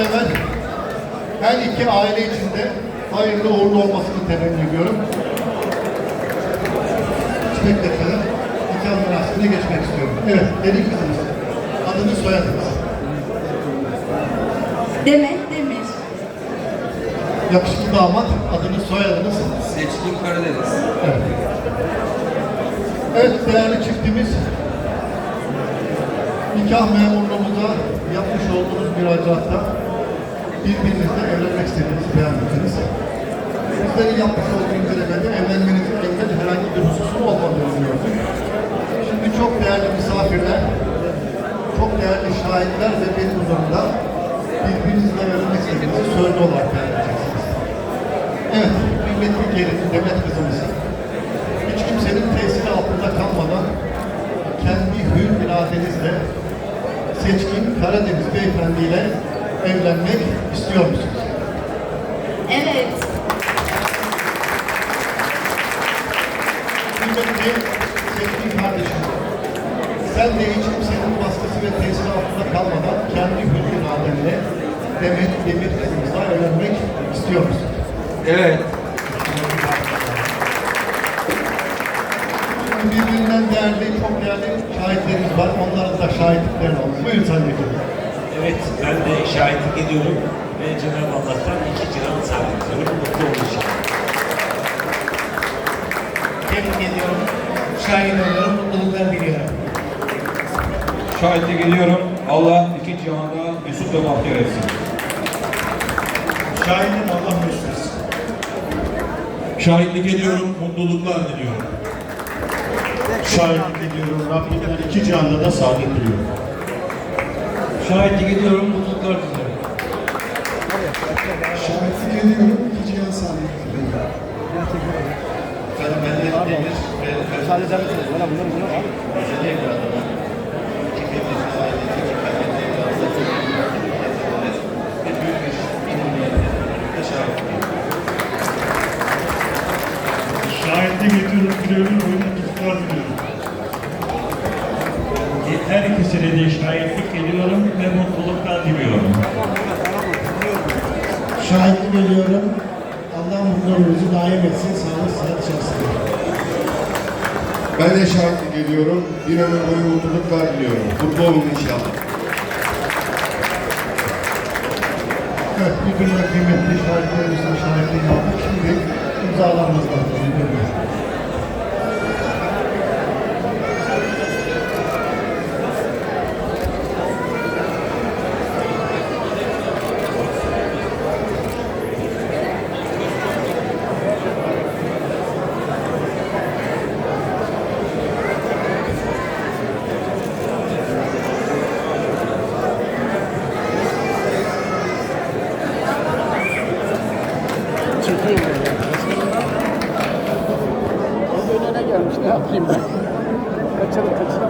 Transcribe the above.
evvel her iki aile içinde hayırlı uğurlu olmasını temenni ediyorum. Hiç bekletmeden nikah merasimine geçmek istiyorum. Evet, gelin kızımız. Adını soyadınız. Demet Demir. Yakışıklı damat, adını soyadınız. Seçkin Karadeniz. Evet. Evet değerli çiftimiz nikah memurluğumuza yapmış olduğunuz müracaatta birbirinizle evlenmek istediğinizi beyan ettiniz. Bizlerin yapmış olduğu incelemede evlenmenizin engel herhangi bir hususun olmadığını gördük. Şimdi çok değerli misafirler, çok değerli şahitler ve benim huzurumda birbirinizle evlenmek istediğinizi sözlü olarak beyan edeceksiniz. Evet, gelin Demet kızımızın hiç kimsenin tesiri altında kalmadan kendi hür iradenizle seçkin Karadeniz beyefendiyle evlenmek istiyor musunuz? Evet. Kıymetli seçkin kardeşim, sen de hiç kimsenin baskısı ve tesiri altında kalmadan kendi hür iradenle Demet Demir kızımızla evlenmek istiyor musun? Evet. Birbirinden değerli, çok değerli şahitlerimiz var. Onların da şahitliklerini alalım. Buyurun Sayın Vekilim. Evet, ben de şahitlik ediyorum ve Cenab-ı Allah'tan iki cihan sağlık diliyorum, mutlu inşallah. Tebrik ediyorum. Şahit oluyorum. Mutluluklar diliyorum. Şahitlik ediyorum. Allah iki cihanda mesut ve bahtiyar etsin. Şahidim Allah mesut etsin. Şahitlik ediyorum. Mutluluklar diliyorum. Şahitlik ediyorum. Rabbimden iki cihanda da saadet diliyorum. Şahitlik ediyorum. Mutluluklar diliyorum. Şahitlik ediyorum. İki cihan saadet diliyorum. Efendim ben de Demir ve eder misiniz? Bana bunları bunu al. Ve büyük bir şahitlik. Şahitlik ediyorum, biliyorum, Her ikisine de şahitlik ediyorum ve mutluluklar diliyorum. Şahitlik ediyorum. Allah mutluluğunuzu daim etsin. Sağlık, sıhhat içerisinde. Ben de şahitlik ediyorum. Bir ömür boyu mutluluklar diliyorum. Mutlu olun inşallah. Evet, birbirine kıymetli şahitlerimizin şahitliğini aldık. Şimdi imzalarımız var. gelmiş ne yapayım ben. Kaçalım kaçalım.